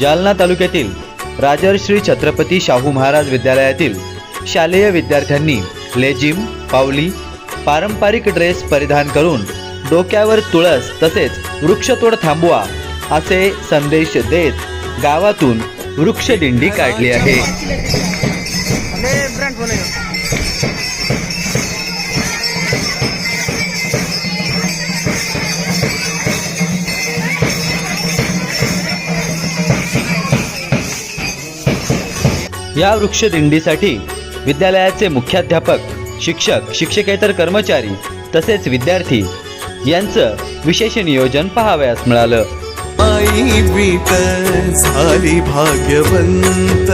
जालना तालुक्यातील राजर्श्री छत्रपती शाहू महाराज विद्यालयातील शालेय विद्यार्थ्यांनी लेजिम पावली पारंपरिक ड्रेस परिधान करून डोक्यावर तुळस तसेच वृक्षतोड थांबवा असे संदेश देत गावातून वृक्षदिंडी काढली आहे. या वृक्षदिंडीसाठी विद्यालयाचे मुख्याध्यापक शिक्षक शिक्षकेतर कर्मचारी तसेच विद्यार्थी यांचं विशेष नियोजन पाहावयास मिळालं. आई बीट झाली भाग्यवंत.